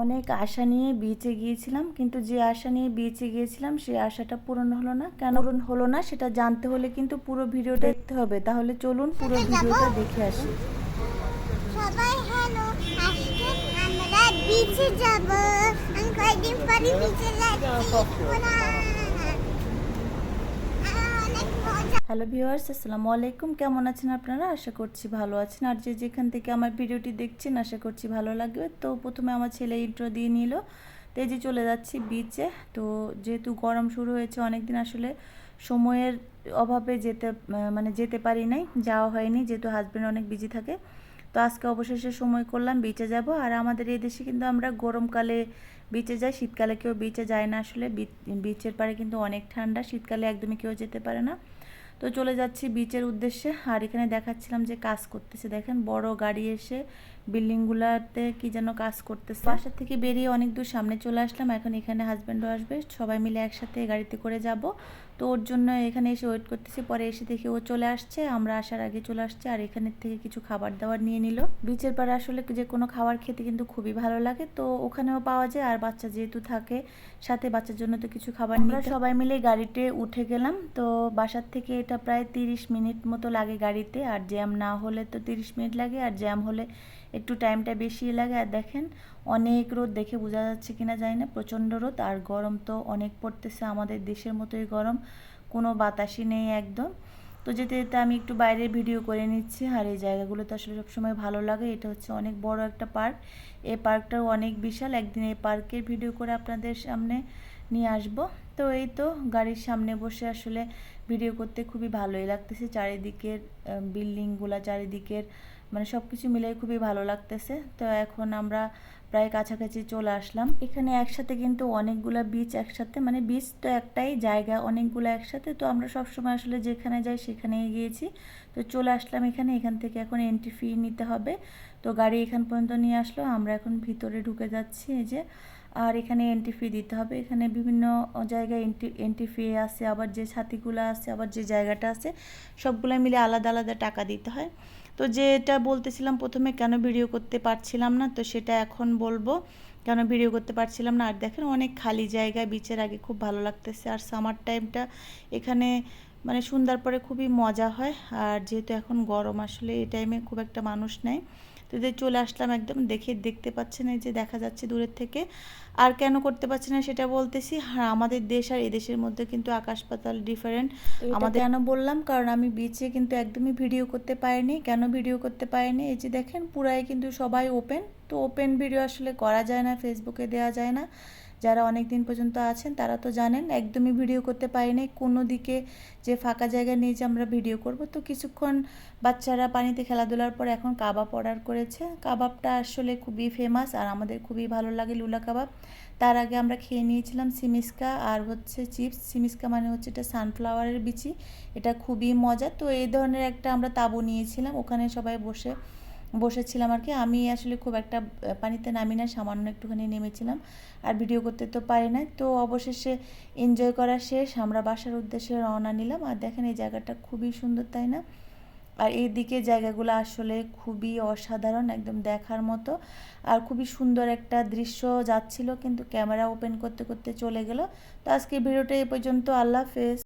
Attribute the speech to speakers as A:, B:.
A: অনেক আশা নিয়ে বিচে গিয়েছিলাম কিন্তু যে আশা নিয়ে বিচে গিয়েছিলাম সেই আশাটা পূরণ হলো না। কেন পূরণ হলো না সেটা জানতে হলে কিন্তু পুরো ভিডিও দেখতে হবে। তাহলে চলুন পুরো ভিডিওটা দেখে আসি।
B: সবাই হ্যালো আজকে আমরা বিচে যাব। আমি কয়েকদিন পরে বিচে যাচ্ছি ওরা অনেক মজা
A: হ্যালো ভিউয়ার্স, আসসালামু আলাইকুম। কেমন আছেন আপনারা? আশা করছি ভালো আছেন। আর যে যেখান থেকে আমার ভিডিওটি দেখছেন, আশা করছি ভালো লাগবে। তো প্রথমে আমার ছেলে ইন্ট্রো দিয়ে নিল। তো যে চলে যাচ্ছি বিচে তো যেহেতু গরম শুরু হয়েছে অনেক দিন আসলে সময়ের অভাবে যেতে মানে যেতে পারি নাই, যাওয়া হয়নি, যেহেতু হাজব্যান্ড অনেক বিজি থাকে। তো আজকে অবশেষে সময় করলাম বিচে যাব। আর আমাদের এই দেশে কিন্তু আমরা গরমকালে বিচে যাই, শীতকালে কেউ বিচে যায় না আসলে। বিচের পাড়ে কিন্তু অনেক ঠান্ডা, শীতকালে একদমই কেউ যেতে পারে না। তো চলে যাচ্ছি বিচের উদ্দেশ্যে। আর এখানে দেখাচ্ছিলাম যে কাজ করতেছে। দেখেন বড় গাড়ি এসে বিল্ডিংগুলোতে কি যেন কাজ করতেছে। বাসা থেকে বেরিয়ে অনেক দূর সামনে চলে আসলাম। এখন এখানে হাজব্যান্ডও আসবে। সবাই মিলে একসাথে গাড়িতে করে যাব। তো ওর জন্য এখানে এসে ওয়েট করতেছি। পরে এসে দেখি ও চলে আসছে। আমরা আসার আগে চলে আসছে আর এখানের থেকে কিছু খাবার দাবার নিয়ে নিল। বিচের পাড়ে আসলে যে কোনো খাবার খেতে কিন্তু খুবই ভালো লাগে। তো ওখানেও পাওয়া যায়। আর বাচ্চা যেহেতু থাকে, সাথে বাচ্চার জন্য তো কিছু খাবার আমরা সবাই মিলে গাড়িতে উঠে গেলাম। তো বাসার থেকে এটা প্রায় তিরিশ মিনিট মতো লাগে গাড়িতে। আর জ্যাম না হলে তো তিরিশ মিনিট লাগে। আর জ্যাম হলে একটু টাইমটা বেশি লাগে। আর দেখেন, অনেক রোদ দেখে বোঝা যাচ্ছে কিনা জানি না, প্রচণ্ড রোদ। আর গরম তো অনেক পড়তেছে আমাদের দেশের মতোই গরম, কোনো বাতাসই নেই একদম। তো যেতে যেতে আমি একটু বাইরের ভিডিও করে নিচ্ছি। আর এই জায়গাগুলো তো আসলে সবসময় ভালো লাগে। এটা হচ্ছে অনেক বড় একটা পার্ক এই পার্কটাও অনেক বিশাল। একদিন এই পার্কের ভিডিও করে আপনাদের সামনে নিয়ে আসব। তো এই তো গাড়ির সামনে বসে আসলে ভিডিও করতে খুবই ভালোই লাগতেছে। চারিদিকের বিল্ডিংগুলা চারিদিকের মানে সব কিছু মিলে খুবই ভালো লাগতেছে। তো এখন আমরা প্রায় কাছাকাছি চলে আসলাম। এখানে একসাথে কিন্তু অনেকগুলা বিচ একসাথে মানে বিচ তো একটাই, জায়গা অনেকগুলো একসাথে। তো আমরা সব সময় আসলে যেখানে যাই সেখানেই গিয়েছি। তো চলে আসলাম এখানে, এখান থেকে এখন এন্ট্রি ফি নিতে হবে। তো গাড়ি এখান পর্যন্ত নিয়ে আসলো। আমরা এখন ভিতরে ঢুকে যাচ্ছি, এই যে আর এখানে এন্ট্রি ফি দিতে হবে। এখানে বিভিন্ন জায়গায় এন্ট্রি এন্ট্রি ফি আছে, আবার যে ছাতিগুলো আছে, আবার যে জায়গাটা আছে সবগুলো মিলে আলাদা আলাদা টাকা দিতে হয়। তো যেটা বলতেছিলাম প্রথমে, কেন ভিডিও করতে পারছিলাম না? তো সেটা এখন বলব, কেন ভিডিও করতে পারছিলাম না? আর দেখেন অনেক খালি জায়গা বিচের আগে খুব ভালো লাগতেছে। আর সামার টাইমটা এখানে মানে সন্ধ্যার পরে খুবই মজা হয়। আর যেহেতু এখন গরম, আসলে এই টাইমে খুব একটা মানুষ নেই। তো এদের চলে আসলাম একদম দেখে দেখতে পাচ্ছেন এই যে দেখা যাচ্ছে দূরের থেকে। আর কেন করতে পারছি না সেটা বলতেছি। হ্যাঁ আমাদের দেশ আর এদেশের মধ্যে কিন্তু আকাশ পাতাল ডিফারেন্ট আমাদের কেন বললাম? কারণ আমি বিচে কিন্তু একদমই ভিডিও করতে পারিনি। কেন ভিডিও করতে পারিনি? এই যে দেখেন পুরাই কিন্তু সবাই ওপেন তো ওপেন ভিডিও আসলে করা যায় না ফেসবুকে দেওয়া যায় না। যারা অনেক দিন পর্যন্ত আছেন, তারা তো জানেন, একদমই ভিডিও করতে পারি পারিনি। কোনো দিকে যে ফাঁকা জায়গা নিয়ে যে আমরা ভিডিও করব। তো কিছুক্ষণ বাচ্চারা পানিতে খেলাধুলার পর এখন কাবাব অর্ডার করেছে। কাবাবটা আসলে খুবই ফেমাস আর আমাদের খুবই ভালো লাগে লুলা কাবাব। তার আগে আমরা খেয়ে নিয়েছিলাম সিমিস্কা আর হচ্ছে চিপস। সিমিস্কা মানে হচ্ছে এটা সানফ্লাওয়ারের বিচি। এটা খুবই মজা তো এই ধরনের একটা আমরা তাবু নিয়েছিলাম। ওখানে সবাই বসে বসেছিলাম আর কি। আমি আসলে খুব একটা পানিতে নামি না, সামান্য একটুখানি নেমেছিলাম। আর ভিডিও করতে তো পারি না তো অবশেষে এনজয় করা শেষ। আমরা বাসার উদ্দেশ্যে রওনা নিলাম। আর দেখেন, এই জায়গাটা খুবই সুন্দর, তাই না? আর এইদিকে জায়গাগুলো আসলে খুবই অসাধারণ, একদম দেখার মতো। আর খুবই সুন্দর একটা দৃশ্য যাচ্ছিল, কিন্তু ক্যামেরা ওপেন করতে করতে চলে গেল। তো আজকে ভিডিওটা এই পর্যন্ত। আল্লাহ হাফেজ।